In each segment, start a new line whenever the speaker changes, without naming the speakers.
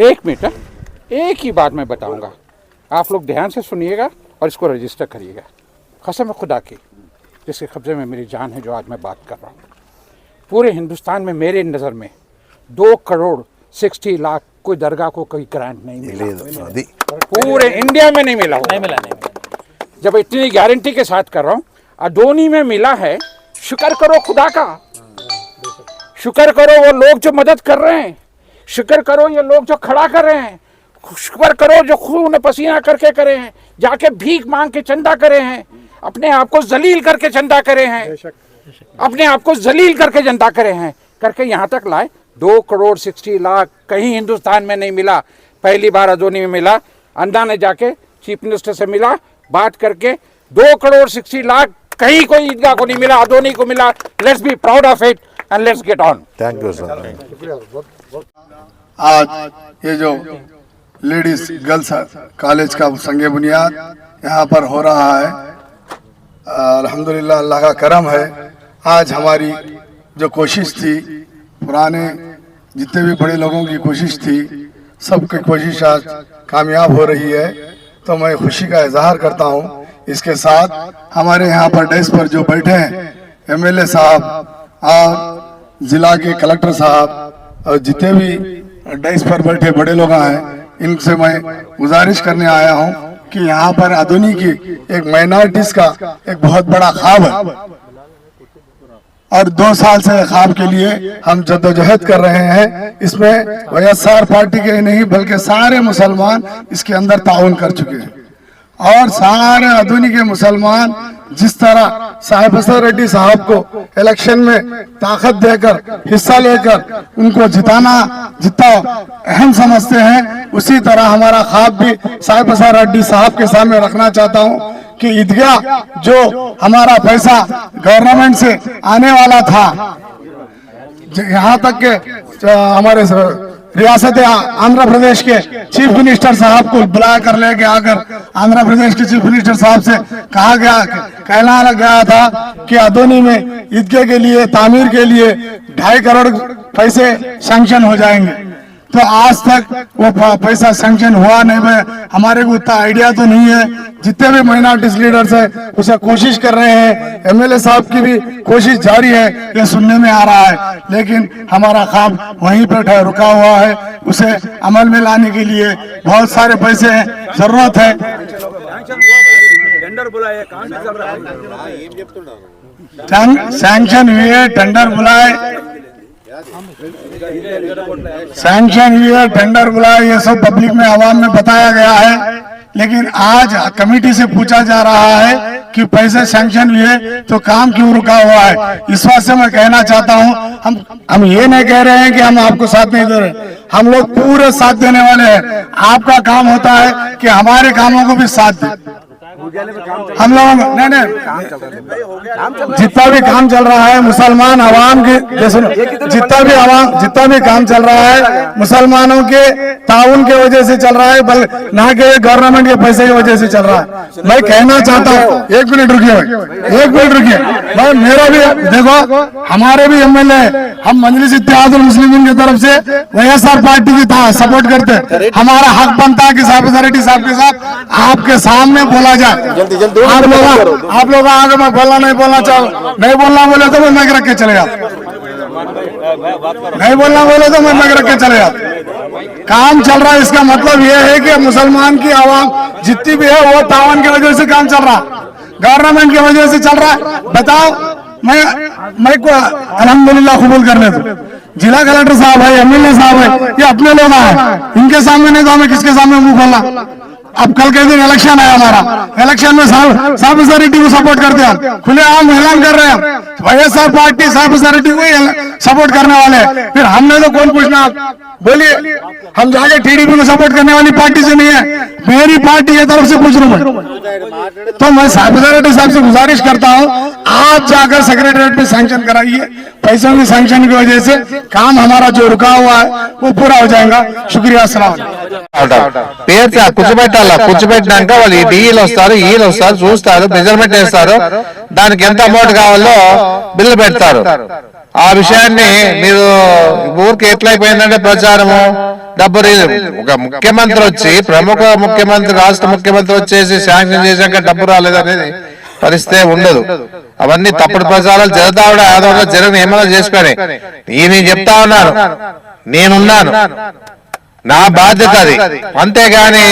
एक मिनट हाँ। एक ही बात मैं बताऊँगा। आप लोग ध्यान से सुनिएगा और इसको रजिस्टर करिएगा। कसम खुदा की जिसके कब्जे में मेरी जान है जो आज मैं बात कर रहा हूँ। पूरे हिंदुस्तान में मेरे नज़र में दो करोड़ सिक्सटी लाख कोई दरगाह को कोई ग्रांट नहीं मिला। पूरे इंडिया में नहीं मिला
नहीं मिला नहीं मिला।
जब इतनी गारंटी के साथ कर रहा हूँ अडोनी में मिला है शुक्र करो खुदा का। शुक्र करो वो लोग जो मदद कर रहे हैं। शिक्र करो ये लोग जो खड़ा कर रहे हैं। शिक्र करो जो खून पसीना करके करे हैं। जाके भीख मांग के चंदा करे हैं। अपने आप को जलील करके चंदा करे हैं। अपने आप को जलील करके चंदा करे हैं। करके यहाँ तक लाए। दो करोड़ सिक्सटी लाख कहीं हिंदुस्तान में नहीं मिला। पहली बार अजोनी में मिला। अंडा ने जाके चीफ मिनिस्टर से मिला। बात करके दो करोड़ सिक्सटी लाख कहीं कोई ईदगाह को नहीं मिला। अदोनी को मिला। Let's be proud of it and let's get on
thank you sir
आज ये जो लेडीज़ गर्ल्स कॉलेज का संग बुनियाद यहाँ पर हो रहा है, अल्हम्दुलिल्लाह, अल्लाह का करम है। आज हमारी जो कोशिश थी, पुराने जितने भी बड़े लोगों की कोशिश थी, सबकी कोशिश आज कामयाब हो रही है। तो मैं खुशी का इजहार करता हूँ। इसके साथ हमारे यहाँ पर डेस्क पर जो बैठे हैं, एमएलए साहब और जिला के कलेक्टर साहब और जितने भी डेस्क पर बैठे बड़े लोग हैं इनसे मैं गुजारिश करने आया हूँ कि यहाँ पर आधुनिक एक माइनॉरिटीज का एक बहुत बड़ा ख्वाब है। और दो साल से ख्वाब के लिए हम जद्दोजहद कर रहे हैं। इसमें वैएसआर पार्टी के ही नहीं, बल्कि सारे मुसलमान इसके अंदर ताउन कर चुके हैं। और सारे आधुनिक मुसलमान जिस तरह साहेब हसन रेड्डी साहब को इलेक्शन में ताकत देकर, हिस्सा लेकर उनको जिताना, जितना अहम समझते हैं, उसी तरह हमारा ख्वाब भी साहेब हसन रेड्डी साहब के सामने रखना चाहता हूँ कि ईदगाह जो हमारा पैसा गवर्नमेंट से आने वाला था यहाँ तक के हमारे रियासत आंध्र प्रदेश के चीफ मिनिस्टर साहब को बुला कर लेके आकर आंध्र प्रदेश के चीफ मिनिस्टर साहब से कहा गया कहना गया था कि अदोनी में ईदगाह के लिए, तामीर के लिए ढाई करोड़ पैसे सैंक्शन हो जाएँगे। तो आज तक वो पैसा सैंक्शन हुआ नहीं है हमारे को उतना आइडिया तो नहीं है। जितने भी माइनॉरिटीज लीडर्स है उसे कोशिश कर रहे हैं। एमएलए साहब की भी कोशिश जारी है ये सुनने में आ रहा है। लेकिन हमारा काम वहीं पर रुका हुआ है। उसे अमल में लाने के लिए बहुत सारे पैसे हैं ज़रूरत है। सैंक्शन हुए टेंडर बुलाए। सैंक्शन हुए टेंडर बुलाए ये सब पब्लिक में, आवाम में बताया गया है। लेकिन आज कमेटी से पूछा जा रहा है कि पैसे सैंक्शन हुए तो काम क्यों रुका हुआ है? इस बात से मैं कहना चाहता हूँ, हम हम ये नहीं कह रहे हैं कि हम आपको साथ नहीं दे रहे। हम लोग पूरे साथ देने वाले हैं। आपका काम होता है कि हमारे कामों को भी साथ दें। हम लोग नहीं नहीं। जितना भी काम चल रहा है मुसलमान आवाम के जैसे जितना भी आवाम जितना भी काम चल रहा है मुसलमानों के ताउन के वजह से चल रहा है बल ना के गवर्नमेंट के पैसे की वजह से चल रहा है। मैं कहना चाहता हूँ एक मिनट रुकिए भाई। एक मिनट रुकिए। भाई मेरा भी देखो हमारे भी एमएलए हम मंजलिस इत्तेहादुल मुस्लिम की तरफ़ से वैएसआर पार्टी की सपोर्ट करते हैं। हमारा हक बनता है कि साहब साहब के साथ आपके सामने बोला जाए।
जल्दी जल्दी
आप लोग आप लोग आगे मैं बोलना नहीं बोलना चाहूँ। नहीं बोलना बोले तो मैं मैक रख के चले जाता नहीं बोलना बोले तो मैं मैक रख के चले जाता काम चल रहा है इसका मतलब ये है कि मुसलमान की आवाम जितनी भी है वो तावन की वजह से काम चल रहा गवर्नमेंट की वजह से चल रहा है। बताओ मैं मैं को अलहमदुल्ला कबूल करने दो। जिला कलेक्टर साहब है एमएलए साहब है ये अपने लोग हैं। इनके सामने नहीं तो हमें किसके सामने मुँह खोलना? अब कल के दिन इलेक्शन है हमारा। इलेक्शन में साहब साहब रेड्डी को सपोर्ट करते हैं। खुले आम ऐलान कर रहे हैं। वैएसआर पार्टी साहब रेड्डी को ही सपोर्ट करने वाले हैं फिर हमने तो कौन पूछना बोलिए हम जाके टीडीपी को सपोर्ट करने वाली पार्टी से नहीं है मेरी पार्टी की तरफ से पूछ रहा हूं मैं तो मैं साहब रेड्डी साहब से गुजारिश करता हूं आप जाकर सेक्रेटरीट में सैंक्शन कराइए पैसों की सैंक्शन की वजह से काम हमारा जो रुका हुआ है वो पूरा हो जाएगा शुक्रिया अस्सलाम
పేరు చ- కూర్చోబెట్టాలా కూర్చోబెట్టినాక వాళ్ళు ఈ డిఈలు వస్తారు ఈలు వస్తారు చూస్తారు మెజర్మెంట్ వేస్తారు దానికి ఎంత అమౌంట్ కావాలో బిల్లు పెడతారు. ఆ విషయాన్ని మీరు ఊరికి ఎట్లయిపోయిందంటే ప్రచారము డబ్బు ఒక ముఖ్యమంత్రి వచ్చి ప్రముఖ ముఖ్యమంత్రి రాష్ట్ర ముఖ్యమంత్రి వచ్చేసి శాంక్షన్ చేశాక డబ్బు రాలేదనేది పరిస్థితే ఉండదు. అవన్నీ తప్పుడు ప్రచారాలు. జరుగుతా కూడా ఆదోళన జరగని ఏమైనా చేసుకొని నేను చెప్తా ఉన్నాను. నేనున్నాను. నా బాధ్యత అది. అంతేగాని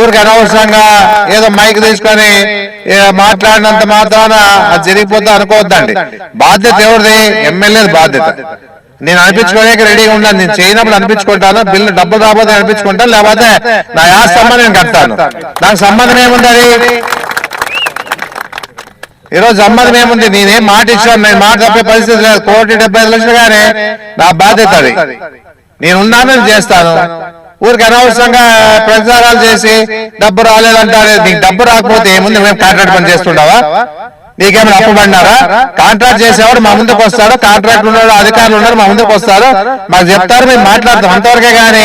ఊరికి అనవసరంగా ఏదో మైక్ తీసుకొని మాట్లాడినంత మాత్రాన అది జరిగిపోతా అనుకోవద్దండి. బాధ్యత ఎవరిది? ఎమ్మెల్యే బాధ్యత. నేను అనిపించుకోలేక రెడీగా ఉన్నాను. నేను చేయనప్పుడు అనిపించుకుంటాను. బిల్లు డబ్బులు రాబోతే అనిపించుకుంటాను. లేకపోతే నా యాస్ సంబంధం నేను కడతాను. నాకు సంబంధం ఏముంది ఈరోజు సంబంధం ఏముంది? నేనేం మాట ఇచ్చాను. నేను మాట తప్పే పరిస్థితి లేదు. కోటి డెబ్బై ఐదు లక్షలు కానీ నా బాధ్యత అది. నేను ఉన్నానని చేస్తాను. ఊరికి అనవసరంగా ప్రచారాలు చేసి డబ్బు రాలేదంటారు నీకు డబ్బు రాకపోతే ఏముంది? మేము కాంట్రాక్ట్ పని చేస్తుండవా నీకేమైనా అప్పబడినారా కాంట్రాక్ట్ చేసేవాడు మా ముందుకు వస్తాడు కాంట్రాక్ట్ ఉన్నాడు అధికారులు ఉన్నారు మా ముందుకు వస్తారు మాకు చెప్తారు మేము మాట్లాడతాం. అంతవరకే కానీ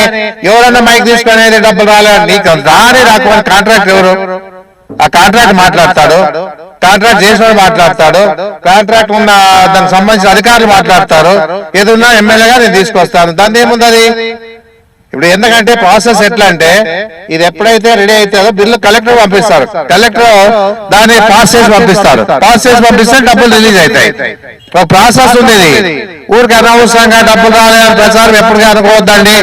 ఎవరన్నా మైక్ తీసుకునేది డబ్బులు రాలేదు నీకు రాని రాకపోతే కాంట్రాక్ట్ ఎవరు? ఆ కాంట్రాక్ట్ మాట్లాడతాడు. కాంట్రాక్ట్ చేసినవాడు మాట్లాడతాడు. కాంట్రాక్ట్ ఉన్న దానికి సంబంధించిన అధికారులు మాట్లాడతారు. ఏదున్నా ఎమ్మెల్యేగా నేను తీసుకొస్తాను. దాని ఏముంది అది? ఇప్పుడు ఎందుకంటే ప్రాసెస్ ఎట్లా అంటే ఇది ఎప్పుడైతే రెడీ అవుతుందో బిల్లు కలెక్టర్ పంపిస్తారు. కలెక్టర్ దాన్ని పాస్ చేసి పంపిస్తారు. పాస్ చేసి పంపిస్తే డబ్బులు రిలీజ్ అవుతాయి. ప్రాసెస్ ఉంది ఇది ఊరికి అనవసరంగా డబ్బులు రాలేదని ప్రచారం ఎప్పుడు అనుకోవద్దండి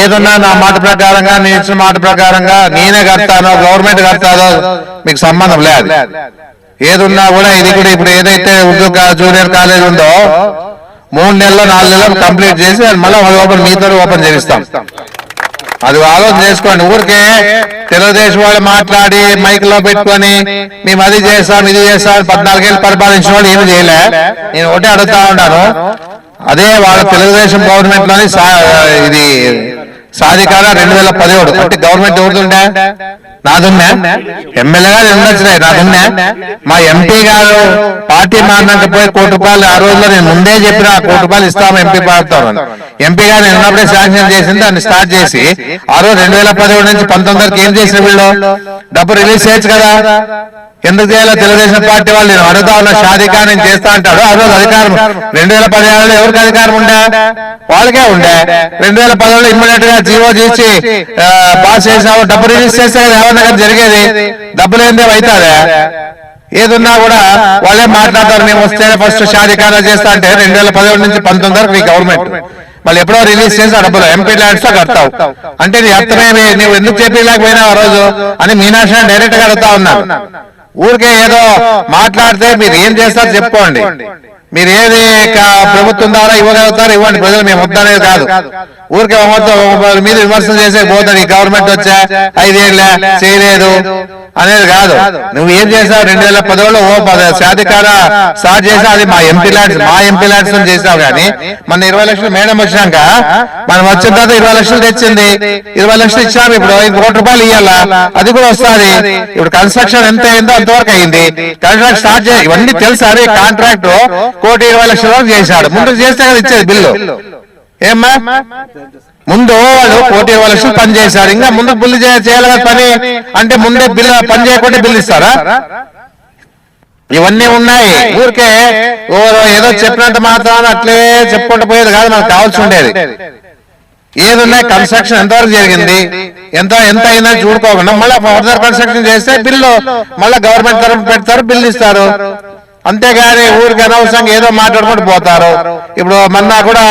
ఏదన్నా నా మాట ప్రకారంగా నేను ఇచ్చిన మాట ప్రకారంగా నేనే కడతానో గవర్నమెంట్ కడతానో మీకు సంబంధం లేదు. ఏదున్నా కూడా ఇది కూడా ఇప్పుడు ఏదైతే ఉర్దూ జూనియర్ కాలేజ్ ఉందో మూడు నెలలు నాలుగు నెలలు కంప్లీట్ చేసి అది మళ్ళీ ఓపెన్ మీతో ఓపెన్ చేయిస్తాం అది ఆలోచన చేసుకోండి. ఊరికే తెలుగుదేశం వాళ్ళు మాట్లాడి మైక్లో పెట్టుకొని మేము అది చేస్తాం ఇది చేస్తాం పద్నాలుగేళ్ళు పరిపాలించిన వాళ్ళు ఏమి చేయలే. నేను ఒకటే అడుగుతా ఉన్నాను. అదే వాళ్ళ తెలుగుదేశం గవర్నమెంట్లోని ఇది సాధికార రెండు వేల పదిహేడు. అంటే గవర్నమెంట్ ఎవరిదుండే నాదున్నా ఎమ్మెల్యే గారు వచ్చినాయి. నాదున్నా మా ఎంపీ గారు పార్టీ మారినాక పోయి కోటి రూపాయలు ఆ రోజుల్లో నేను ముందే చెప్పిన ఆ కోటి రూపాయలు ఇస్తాము ఎంపీ పాడుతామని ఎంపీ గారు నేను ఉన్నప్పుడే శాంక్షన్ చేసింది దాన్ని స్టార్ట్ చేసి ఆ రోజు రెండు వేల పదిహేడు నుంచి పంతొమ్మిది వరకు ఏం చేసిన వీళ్ళు? డబ్బు రిలీజ్ చేయొచ్చు కదా? ఎందుకు చేయాలో తెలుగుదేశం పార్టీ వాళ్ళు? నేను అడుగుతా ఉన్న షాదికా నేను చేస్తా అంటాడు. ఆ రోజు అధికారం. రెండు వేల పదిహేడులో ఎవరికి అధికారం ఉండే? వాళ్ళకే ఉండే. రెండు వేల పదిహేడులో ఇమ్మీడియట్గా జీవో చేసి పాస్ చేసావు డబ్బు రిలీజ్ చేస్తే దగ్గర జరిగేది? డబ్బులు ఏందే అవుతాదే ఏదున్నా కూడా వాళ్ళే మాట్లాడతారు. మేము వస్తే ఫస్ట్ షాదికారా చేస్తా అంటే రెండు వేల పదిహేడు నుంచి పంతొమ్మిది వరకు నీ గవర్నమెంట్ మళ్ళీ ఎప్పుడో రిలీజ్ చేసి డబ్బులు ఎంపీ ల్యాండ్స్లో కడతావు. అంటే నీ అర్థమేమి? నువ్వు ఎందుకు చెప్పలేకపోయినావు ఆ రోజు? అని మీనాక్షి డైరెక్ట్గా అడుగుతా ఉన్నాను ఊరికే ఏదో మాట్లాడితే మీరు ఏం చేస్తారో చెప్పుకోండి. మీరు ఏది ప్రభుత్వం ద్వారా ఇవ్వగలుగుతారు ఇవ్వండి. ప్రజలు మేము వద్దనేది కాదు. ఊరికే మొత్తం మీద విమర్శలు చేసే పోతాడు. ఈ గవర్నమెంట్ వచ్చా? ఐదేళ్ళ? చేయలేదు. అనేది కాదు. నువ్వు ఏం చేసావు? రెండు వేల పదవులో ఓ పద శాధికార స్టార్ట్ చేసా అది మా ఎంపీ ల్యాండ్స్ మా ఎంపీ ల్యాండ్స్ చేసావు కానీ మన ఇరవై లక్షలు మేడం వచ్చినాక మనం వచ్చిన తర్వాత ఇరవై లక్షలు తెచ్చింది. ఇరవై లక్షలు ఇచ్చాము ఇప్పుడు ఐదు కోటి రూపాయలు ఇవ్వాలా అది కూడా వస్తుంది. ఇప్పుడు కన్స్ట్రక్షన్ ఎంత అయిందో అంతవరకు అయింది. కన్స్ట్రక్షన్ స్టార్ట్ చేసి ఇవన్నీ తెలుసా అరే కాంట్రాక్ట్ కోటి ఇరవై లక్షల వరకు చేశాడు. ముందు చేస్తే కదా ఇచ్చేది బిల్లు. ఏమ్మా? ముందు వాళ్ళు కోటి ఇరవై లక్షలు పని చేశారు. ఇంకా ముందు బిల్లు చేయాలి కదా పని? అంటే ముందే బిల్లు పని చేయకుండా బిల్లు ఇస్తారా? ఇవన్నీ ఉన్నాయి. ఊరికే ఏదో చెప్పినంత మాత్రం అట్లే చెప్పుకుంటూ పోయేది కాదు మనకు కావాల్సి ఉండేది. ఏదున్నాయి కన్స్ట్రక్షన్ ఎంతవరకు జరిగింది? ఎంత ఎంత అయిందని చూడుకోకుండా మళ్ళీ ఫర్దర్ కన్స్ట్రక్షన్ చేస్తే బిల్లు మళ్ళీ గవర్నమెంట్ తరఫు పెడతారు బిల్లు ఇస్తారు. అంతేగాని ఊరికి అనవసరంగా ఏదో మాట్లాడుకుంటూ పోతారు. ఇప్పుడు మొన్న కూడా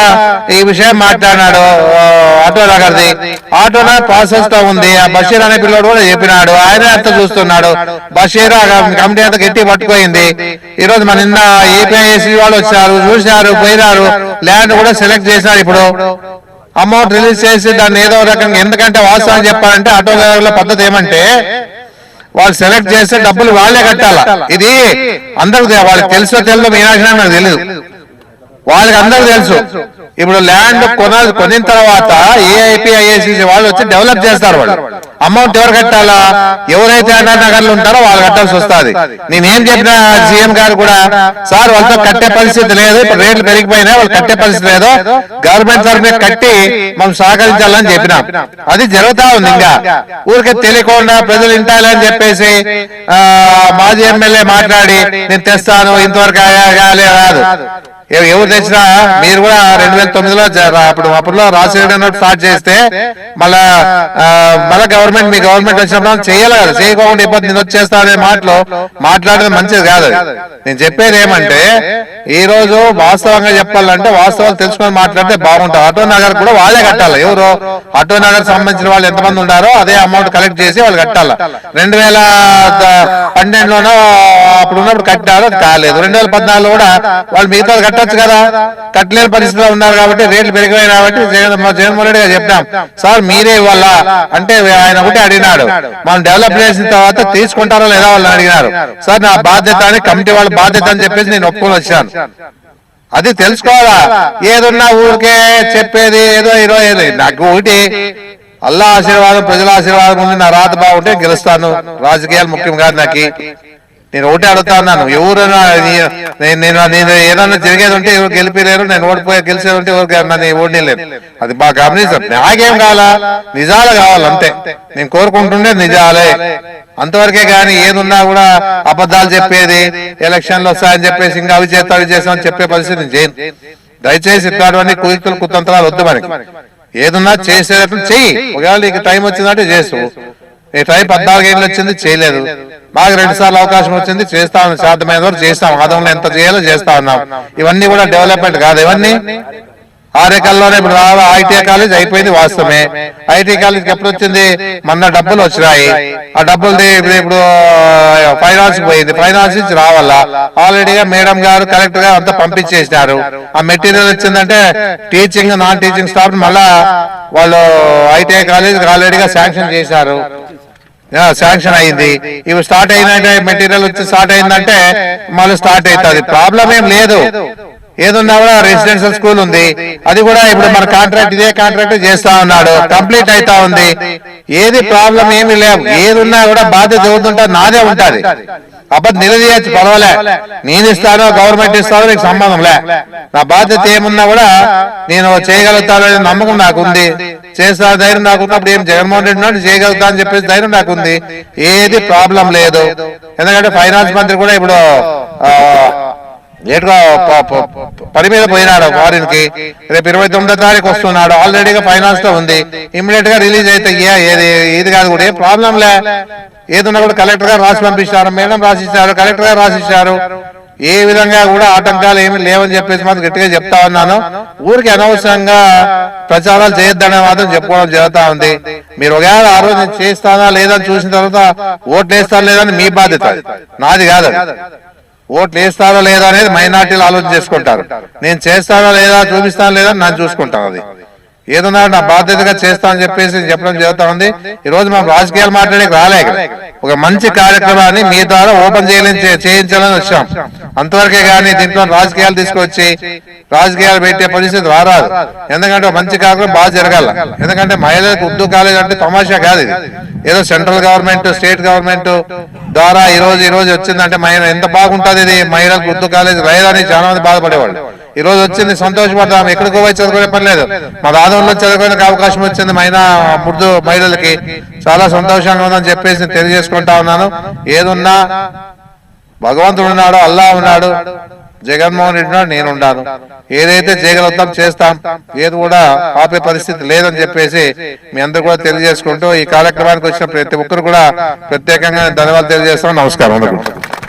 ఈ విషయం మాట్లాడినాడు ఆ, ఆటో నగర్ది ఆటో ప్రాసెస్తో ఉంది. ఆ బషీర్ అనే పిల్లడు కూడా చెప్పినాడు. ఆయన అంత చూస్తున్నాడు. బషీర్ కమిటీ అంతా గట్టి పట్టుకోయింది ఈ రోజు మన నిన్న ఏపీఐసి వాళ్ళు వచ్చారు చూశారు పోయినారు. ల్యాండ్ కూడా సెలెక్ట్ చేశారు ఇప్పుడు. అమౌంట్ రిలీజ్ చేసి దాన్ని ఏదో రకంగా ఎందుకంటే వాస్తవం చెప్పాలంటే ఆటో డ్రైవర్ల పద్ధతి ఏమంటే వాళ్ళు సెలెక్ట్ చేస్తే డబ్బులు వాళ్ళే కట్టాలా? ఇది అందరికి వాళ్ళకి తెలుసో తెలియదో మీనాక్షి నాకు తెలియదు వాళ్ళకి అందరికి తెలుసు. ఇప్పుడు ల్యాండ్ కొన కొనిన తర్వాత ఏఐపి ఐఏసీసీ వాళ్ళు వచ్చి డెవలప్ చేస్తారు వాళ్ళు. అమౌంట్ ఎవరు కట్టాలా? ఎవరైతే అన్నానగర్లు ఉంటారో వాళ్ళు కట్టాల్సి వస్తుంది. నేనేం చెప్పినా సీఎం గారు కూడా సార్ వాళ్ళతో కట్టే పరిస్థితి లేదు ఇప్పుడు రేట్లు పెరిగిపోయినా వాళ్ళు కట్టే పరిస్థితి లేదు గవర్నమెంట్ తరఫున కట్టి మనం సహకరించాలని చెప్పినాం. అది జరుగుతా ఉంది ఇంకా. ఊరికే తెలియకుండా ప్రజలు ఇంటాలని చెప్పేసి మాజీ ఎమ్మెల్యే మాట్లాడి నేను తెస్తాను ఇంతవరకు కాదు ఎవరు తెచ్చినా మీరు కూడా రెండు వేల తొమ్మిదిలో అప్పుడు అప్పుడులో రాజశేఖర రెడ్డి స్టార్ట్ చేస్తే మళ్ళా మళ్ళా గవర్నమెంట్ మీ గవర్నమెంట్ వచ్చినప్పుడు చేయాలి కదా. చేయకోకుండా ఇబ్బంది నేను వచ్చేస్తా అనే మాటలు మాట్లాడేది మంచిది కాదు. నేను చెప్పేది ఏమంటే ఈ రోజు వాస్తవంగా చెప్పాలంటే వాస్తవాలు తెలుసుకొని మాట్లాడితే బాగుంటుంది. ఆటో నగర్ కూడా వాళ్ళే కట్టాలి. ఎవరు? ఆటో నగర్ సంబంధించిన వాళ్ళు ఎంతమంది ఉన్నారో అదే అమౌంట్ కలెక్ట్ చేసి వాళ్ళు కట్టాలి. రెండు వేల పన్నెండులోనో అప్పుడు ఉన్నప్పుడు కట్టారు. కాలేదు. రెండు వేల పద్నాలుగులో కూడా వాళ్ళు మిగతా కట్టచ్చు కదా? కట్టలేని పరిస్థితిలో ఉన్నారు కాబట్టి రేట్లు పెరిగిపోయి కాబట్టి జగన్మోహన్ రెడ్డి గారు చెప్పినాం సార్ మీరే ఇవ్వాల అంటే ఆయన ఒకటి అడిగినాడు. మనం డెవలప్ చేసిన తర్వాత తీసుకుంటారో లేదా వాళ్ళని అడిగినారు. సార్ నా బాధ్యత అని కమిటీ వాళ్ళ బాధ్యత అని చెప్పేసి నేను ఒప్పుకొని వచ్చాను. అది తెలుసుకోవాలా? ఏదున్నా ఊరికే చెప్పేది ఏదో ఏదో ఏదో. నాకు ఒకటి అల్లా ఆశీర్వాదం ప్రజల ఆశీర్వాదం ఉంది. నా రాత బాగుంటే గెలుస్తాను. రాజకీయాలు ముఖ్యం కాదు నాకు. నేను ఓటే అడుగుతా ఉన్నాను. ఎవరైనా నేను నేను నేను ఏదన్నా జరిగేది ఉంటే ఎవరు గెలిపిలేరు నేను ఓడిపోయా గెలిచేది ఉంటే ఎవరు నన్ను ఓడిలేరు అది బాగా గమనించాం. నాకేం కావాలా? నిజాలు కావాలి అంతే నేను కోరుకుంటుండే నిజాలే. అంతవరకే కానీ ఏదున్నా కూడా అబద్ధాలు చెప్పేది ఎలక్షన్లు వస్తాయని చెప్పేసి ఇంకా అవి చేస్తా అవి చేస్తామని చెప్పే పరిస్థితి నేను చేయను. దయచేసి ఇట్లాంటివన్నీ కుయుక్తులు కుతంత్రాలు వద్దు మనకి. ఏదున్నా చేసేటట్లు చెయ్యి. ఒకవేళ నీకు టైం వచ్చిందంటే చేసు. ఈ టైం పద్నాలుగు ఏళ్ళు వచ్చింది చేయలేదు. బాగా రెండు సార్లు అవకాశం వచ్చింది చేస్తా ఉన్నాం సాధ్యమైన వరకు చేస్తాం ఆదంలో ఎంత చేయాలో చేస్తా ఉన్నాం. ఇవన్నీ కూడా డెవలప్మెంట్ కాదు ఇవన్నీ ఆరేకల్లోనే ఇప్పుడు రావా ఐటీ కాలేజ్ అయిపోయింది వాస్తవమే. ఐటీ కాలేజ్ ఎప్పుడు వచ్చింది? మన డబ్బులు వచ్చినాయి. ఆ డబ్బులు ఇప్పుడు ఇప్పుడు ఫైనాన్స్ పోయింది. ఫైనాన్స్ నుంచి రావాలా? ఆల్రెడీగా మేడం గారు కలెక్టర్ గారు అంతా పంపించేసినారు. ఆ మెటీరియల్ వచ్చిందంటే టీచింగ్ నాన్ టీచింగ్ స్టాఫ్ మళ్ళా వాళ్ళు ఐటీఐ కాలేజ్ ఆల్రెడీగా శాంక్షన్ చేశారు. శాంక్షన్ అయింది. ఇవి స్టార్ట్ అయిన మెటీరియల్ వచ్చి స్టార్ట్ అయిందంటే మళ్ళీ స్టార్ట్ అవుతుంది. ప్రాబ్లం ఏం లేదు. ఏదున్నా కూడా రెసిడెన్షియల్ స్కూల్ ఉంది. అది కూడా ఇప్పుడు మన కాంట్రాక్ట్ ఇదే కాంట్రాక్ట్ చేస్తా ఉన్నాడు. కంప్లీట్ అయితా ఉంది. ఏది ప్రాబ్లం ఏమి లేవు. ఏదున్నా కూడా బాధ్యత ఎవరుంటే నాదే ఉంటది. అబ్బా నిలదీయచ్చు పర్వాలే. నేను ఇస్తాను గవర్నమెంట్ ఇస్తాను నీకు సంబంధం లే. నా బాధ్యత ఏమున్నా కూడా నేను చేయగలుగుతాను అనే నమ్మకం నాకు ఉంది. చేస్తా ధైర్యం నాకున్నప్పుడు ఏం జగన్మోహన్ రెడ్డి నాడు చేయగలుగుతా అని చెప్పేసి ధైర్యం నాకుంది. ఏది ప్రాబ్లం లేదు. ఎందుకంటే ఫైనాన్స్ మంత్రి కూడా ఇప్పుడు లేటుగా పని మీద పోయినాడు ఫారిన్కి రేపు ఇరవై తొమ్మిదో తారీఖు వస్తున్నాడు. ఆల్రెడీగా ఫైనాన్స్లో ఉంది. ఇమ్మీడియట్గా రిలీజ్ అయితే ఏది ఇది కాదు కూడా ఏం ప్రాబ్లం లే. ఏదన్నా కూడా కలెక్టర్ గారు రాసి పంపించారు మేడం రాసిస్తారు కలెక్టర్ గారు రాసిస్తారు ఏ విధంగా కూడా ఆటంకాలు ఏమి లేవని చెప్పేసి మాత్రం గట్టిగా చెప్తా ఉన్నాను. ఊరికి అనవసరంగా ప్రచారాలు చేయొద్దనే మాత్రం చెప్పుకోవడం జరుగుతా ఉంది. మీరు ఒకవేళ ఆ రోజు చేస్తానా లేదా చూసిన తర్వాత ఓట్లు వేస్తారా లేదా అని మీ బాధ్యత. నాది కాదు ఓట్లు వేస్తారా లేదా అనేది మైనార్టీలు ఆలోచన చేసుకుంటారు. నేను చేస్తానా లేదా చూపిస్తానా లేదా నన్ను చూసుకుంటాను అది. ఏదన్నా నా బాధ్యతగా చేస్తా అని చెప్పేసి చెప్పడం జరుగుతా ఉంది. ఈ రోజు మనం రాజకీయాలు మాట్లాడేకి రాలేక ఒక మంచి కార్యక్రమాన్ని మీ ద్వారా ఓపెన్ చేయలేని చేయించాలని వచ్చాం. అంతవరకే కానీ దీంట్లో రాజకీయాలు తీసుకొచ్చి రాజకీయాలు పెట్టే పరిస్థితి రారాదు. ఎందుకంటే ఒక మంచి కార్యక్రమం బాగా జరగాల. ఎందుకంటే మహిళలకు ఉర్దూ కాలేజ్ అంటే తమాషా కాదు ఇది. ఏదో సెంట్రల్ గవర్నమెంట్ స్టేట్ గవర్నమెంట్ ద్వారా ఈ రోజు ఈ రోజు వచ్చిందంటే మహిళ ఎంత బాగుంటుంది ఇది? మహిళలకు ఉర్దూ కాలేజ్ రాయదని చాలా మంది బాధపడేవాళ్ళు. ఈ రోజు వచ్చింది సంతోషపడతాం ఎక్కడికో పోయి చదువుకునే పని లేదు. మా దాదంలో చదువుకోవడానికి అవకాశం వచ్చింది మైనా ముద్దు మహిళలకి. చాలా సంతోషంగా ఉందని చెప్పేసి తెలియజేసుకుంటా ఉన్నాను. ఏదున్నా భగవంతుడు ఉన్నాడు అల్లా ఉన్నాడు జగన్మోహన్ రెడ్డి ఉన్నాడు నేను ఉన్నాను. ఏదైతే చేయగలుగుతాం చేస్తాం ఏది కూడా ఆపే పరిస్థితి లేదని చెప్పేసి మీ అందరూ కూడా తెలియజేసుకుంటూ ఈ కార్యక్రమానికి వచ్చిన ప్రతి ఒక్కరు కూడా ప్రత్యేకంగా ధన్యవాదాలు తెలియజేస్తాం నమస్కారం. అందరికీ.